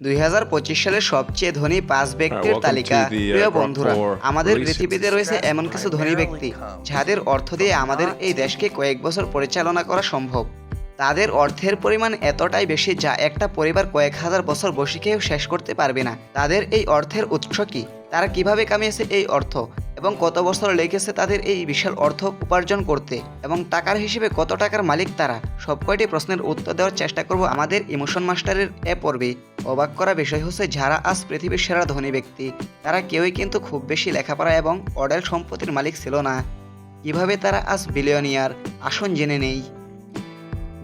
দুই হাজার পঁচিশ সালের সবচেয়ে ধনী পাঁচ ব্যক্তির তালিকা। uh, প্রিয় বন্ধুরা আমাদের পৃথিবীতে রয়েছে এমন কিছু ধনী ব্যক্তি যাদের অর্থ দিয়ে আমাদের এই দেশকে কয়েক বছর পরিচালনা করা সম্ভব। তাদের অর্থের পরিমাণ এতটাই বেশি যা একটা পরিবার কয়েক হাজার বছর বসে খেয়েও শেষ করতে পারবে না। তাদের এই অর্থের উৎস কি? তারা কীভাবে কামিয়েছে এই অর্থ? এবং কত বছর লেগেছে তাদের এই বিশাল অর্থ উপার্জন করতে? এবং টাকার হিসেবে কত টাকার মালিক তারা? সব কয়টি প্রশ্নের উত্তর দেওয়ার চেষ্টা করব আমাদের ইমোশন মাস্টারের এ পর্বে। অবাক করা বিষয় হচ্ছে যারা আজ পৃথিবীর সেরা ধনী ব্যক্তি, তারা কেউই কিন্তু খুব বেশি লেখাপড়া এবং অডেল সম্পত্তির মালিক ছিল না। কীভাবে তারা আজ বিলিয়নিয়ার আসন জেনে নেই।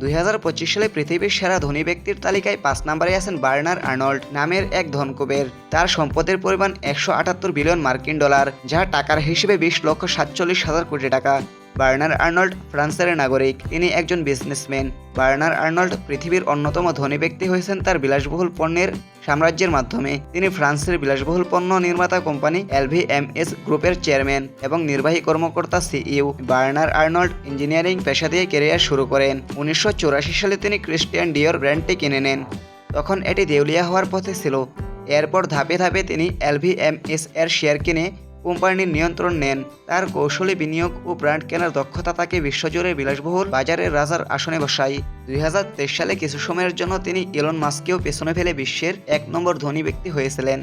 দুই হাজার পঁচিশ সালে পৃথিবীর সেরা ধনী ব্যক্তির তালিকায় পাঁচ নম্বরে আছেন বার্নার আর্নল্ড নামের এক ধনকুবের। তার সম্পদের পরিমাণ একশো আটাত্তর বিলিয়ন মার্কিন ডলার, যা টাকার হিসেবে বিশ লক্ষ সাতচল্লিশ হাজার কোটি টাকা। বার্নার আর্নল্ড ফ্রান্সের নাগরিক। তিনি একজন বিজনেসম্যান। বার্নার আর্নল্ড পৃথিবীর অন্যতম ধনী ব্যক্তি হয়েছেন তার বিলাসবহুল পণ্যের সাম্রাজ্যের মাধ্যমে। তিনি ফ্রান্সের বিলাসবহুল পণ্য নির্মাতা কোম্পানি এলভিএমএস গ্রুপের চেয়ারম্যান এবং নির্বাহী কর্মকর্তা সিইও বার্নার আর্নল্ড ইঞ্জিনিয়ারিং পেশা দিয়ে কেরিয়ার শুরু করেন। উনিশশো চুরাশি সালে তিনি ক্রিস্টিয়ান ডিওর ব্র্যান্ডটি কিনে নেন। তখন এটি দেউলিয়া হওয়ার পথে ছিল। এরপর ধাপে ধাপে তিনি এলভিএমএস এর শেয়ার কিনে কোম্পানির নিয়ন্ত্রণ নেন। তার কৌশলী বিনিয়োগ ও ব্র্যান্ড কেনার দক্ষতা তাকে বিশ্বজুড়ে বিলাসবহুল বাজারের রাজার আসনে বসায়। দুই হাজার তেইশ সালে কিছু সময়ের জন্য তিনি ইলন মাস্ককেও পেছনে ফেলে বিশ্বের এক নম্বর ধনী ব্যক্তি হয়েছিলেন।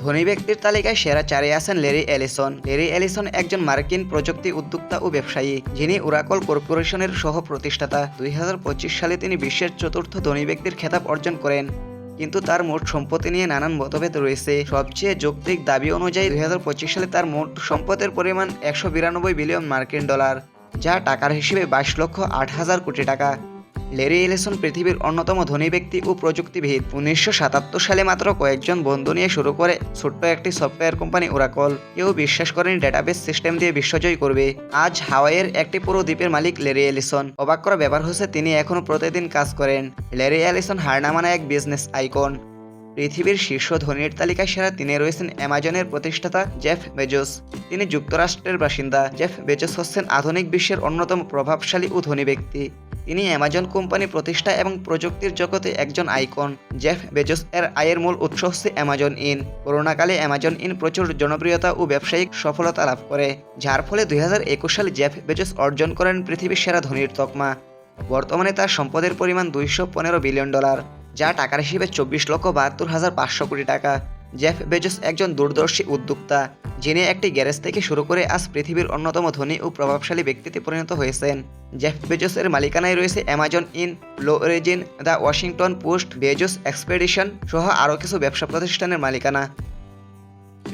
ধনী ব্যক্তির তালিকায় সেরা চারে আছেন লেরি এলিসন। লেরি এলিসন একজন মার্কিন প্রযুক্তি উদ্যোক্তা ও ব্যবসায়ী, যিনি উরাকল কর্পোরেশনের সহ প্রতিষ্ঠাতা দুই হাজার পঁচিশ সালে তিনি বিশ্বের চতুর্থ ধনী ব্যক্তির খেতাব অর্জন করেন। কিন্তু তার মোট সম্পত্তি নিয়ে নানান মতভেদ রয়েছে। সবচেয়ে যৌক্তিক দাবি অনুযায়ী দুই হাজার পঁচিশ সালে তার মোট সম্পদের পরিমাণ একশো বিরানব্বই বিলিয়ন মার্কিন ডলার, যা টাকার হিসেবে বাইশ লক্ষ আট হাজার কোটি টাকা। লেরি এলিসন পৃথিবীর অন্যতম ধনী ব্যক্তি ও প্রযুক্তিবিদ। উনিশশো সাতাত্তর সালে মাত্র কয়েকজন বন্ধু নিয়ে শুরু করে ছোট্ট একটি সফটওয়্যার কোম্পানি ওরাকল। কেউ বিশ্বাস করেন ডেটাবেস সিস্টেম দিয়ে বিশ্বজয় করবে। আজ হাওয়াইয়ের একটি পুরো দ্বীপের মালিক লেরি এলিসন। অবাক করা ব্যাপার হচ্ছে, তিনি এখনও প্রতিদিন কাজ করেন। লেরি এলিসন হার না এক বিজনেস আইকন। পৃথিবীর শীর্ষ ধনীর তালিকায় সেরা তিনি রয়েছেন অ্যামাজনের প্রতিষ্ঠাতা জেফ বেজোস। তিনি যুক্তরাষ্ট্রের বাসিন্দা। জেফ বেজোস হচ্ছেন আধুনিক বিশ্বের অন্যতম প্রভাবশালী ও ধনী ব্যক্তি। তিনি অ্যামাজন কোম্পানি প্রতিষ্ঠা এবং প্রযুক্তির জগতে একজন আইকন। জেফ বেজোস এর আয়ের মূল উৎস হচ্ছে অ্যামাজন ইন। করোনাকালে অ্যামাজন ইন প্রচুর জনপ্রিয়তা ও ব্যবসায়িক সফলতা লাভ করে, যার ফলে দুই হাজার একুশ সালে জেফ বেজোস অর্জন করেন পৃথিবীর সেরা ধনীর তকমা। বর্তমানে তার সম্পদের পরিমাণ দুইশো পনেরো বিলিয়ন ডলার, যা টাকার হিসেবে চব্বিশ লক্ষ বাহাত্তর হাজার পাঁচশো কোটি টাকা। জেফ বেজস একজন দূরদর্শী উদ্যোক্তা, যিনি একটি গ্যারেজ থেকে শুরু করে আজ পৃথিবীর অন্যতম ধনী ও প্রভাবশালী ব্যক্তিতে পরিণত হয়েছেন। জেফ বেজসের মালিকানায় রয়েছে Amazon Inc Blue Origin the Washington Post Bezos Expedition সহ আরও কিছু ব্যবসা প্রতিষ্ঠানের মালিকানা।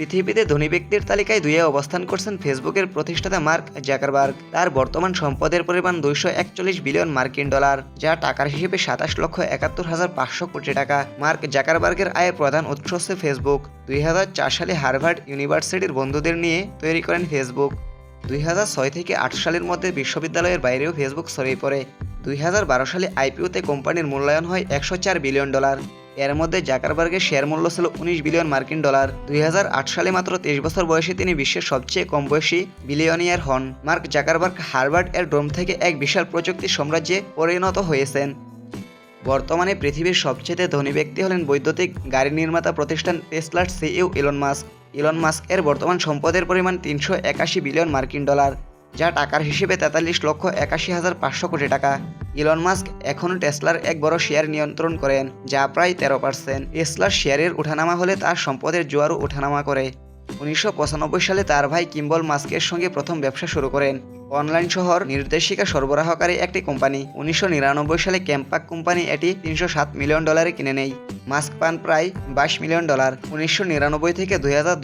পৃথিবীতে ধনী ব্যক্তির তালিকায় দুইয়ে অবস্থান করছেন ফেসবুকের প্রতিষ্ঠাতা মার্ক জাকারবার্গ। তার বর্তমান সম্পদের পরিমাণ দুইশো একচল্লিশ বিলিয়ন মার্কিন ডলার, যা টাকার হিসেবে সাতাশ লক্ষ একাত্তর হাজার পাঁচশো কোটি টাকা। মার্ক জাকারবার্গের আয়ের প্রধান উৎস হচ্ছে ফেসবুক। দুই হাজার চার সালে হার্ভার্ড ইউনিভার্সিটির বন্ধুদের নিয়ে তৈরি করেন ফেসবুক। দুই ছয় থেকে আট সালের মধ্যে বিশ্ববিদ্যালয়ের বাইরেও ফেসবুক ছড়িয়ে পড়ে। দুই হাজার বারো সালে আইপিওতে কোম্পানির মূল্যায়ন হয় একশো চার বিলিয়ন ডলার। এর মধ্যে জাকারবার্গের শেয়ার মূল্য ছিল উনিশ বিলিয়ন মার্কিন ডলার। দুই হাজার আট সালে মাত্র তেইশ বছর বয়সে তিনি বিশ্বের সবচেয়ে কম বয়সী বিলিয়নিয়ার হন। মার্ক জাকারবার্গ হার্ভার্ড এর ডোম থেকে এক বিশাল প্রযুক্তি সাম্রাজ্যে পরিণত হয়েছেন। বর্তমানে পৃথিবীর সবচেয়ে ধনী ব্যক্তি হলেন বৈদ্যুতিক গাড়ি নির্মাতা প্রতিষ্ঠান টেসলার CEO Elon Musk. Elon Musk এর বর্তমান সম্পদের পরিমাণ তিনশো একাশি বিলিয়ন মার্কিন ডলার। যা টাকার হিসেবে তেতাল্লিশ লক্ষ একাশি হাজার পাঁচশো কোটি টাকা। ইলন মাস্ক এখনও টেসলার এক বড় শেয়ার নিয়ন্ত্রণ করেন, যা প্রায় তেরো পার্সেন্ট। টেসলার শেয়ারের ওঠানামা হলে তার সম্পদের জোয়ারও ওঠানামা করে। উনিশশো পঁচানব্বই সালে তার ভাই কিম্বল মাস্কের সঙ্গে প্রথম ব্যবসা শুরু করেন। অনলাইন শহর নির্দেশিকা সরবরাহকারী একটি কোম্পানি। উনিশশো নিরানব্বই সালে ক্যাম্পাক কোম্পানি এটি তিনশো সাত মিলিয়ন ডলারে কিনে নেয়। মাস্ক পান প্রায় বাইশ মিলিয়ন ডলার। উনিশশো নিরানব্বই থেকে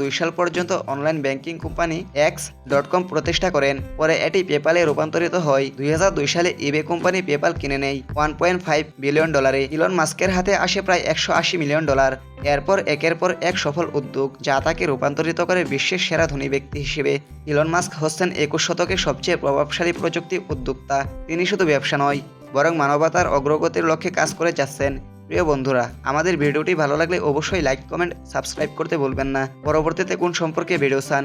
দুই সাল পর্যন্ত online banking company X dot com প্রতিষ্ঠা করেন। পরে এটি পেপালে রূপান্তরিত হয়। দুই হাজার দুই সালে ইবে কোম্পানি পেপাল কিনে নেয়। ওয়ান পয়েন্ট ফাইভ বিলিয়ন ডলারে। ইলন মাস্কের হাতে আসে প্রায় একশো আশি মিলিয়ন ডলার। এরপর একের পর এক সফল উদ্যোগ, যা তাকে রূপান্তরিত করে বিশ্বের সেরা ধনী ব্যক্তি হিসেবে। ইলন মাস্ক হচ্ছেন একুশ শতকের সবচেয়ে প্রভাবশালী প্রযুক্তি উদ্যোক্তা, তিনি শুধু ব্যবসা নয়, বরং মানবতার অগ্রগতির লক্ষ্যে কাজ করে যাচ্ছেন। প্রিয় বন্ধুরা, আমাদের ভিডিওটি ভালো লাগলে অবশ্যই লাইক কমেন্ট সাবস্ক্রাইব করতে ভুলবেন না। পরবর্তীতে কোন সম্পর্কে ভিডিও চান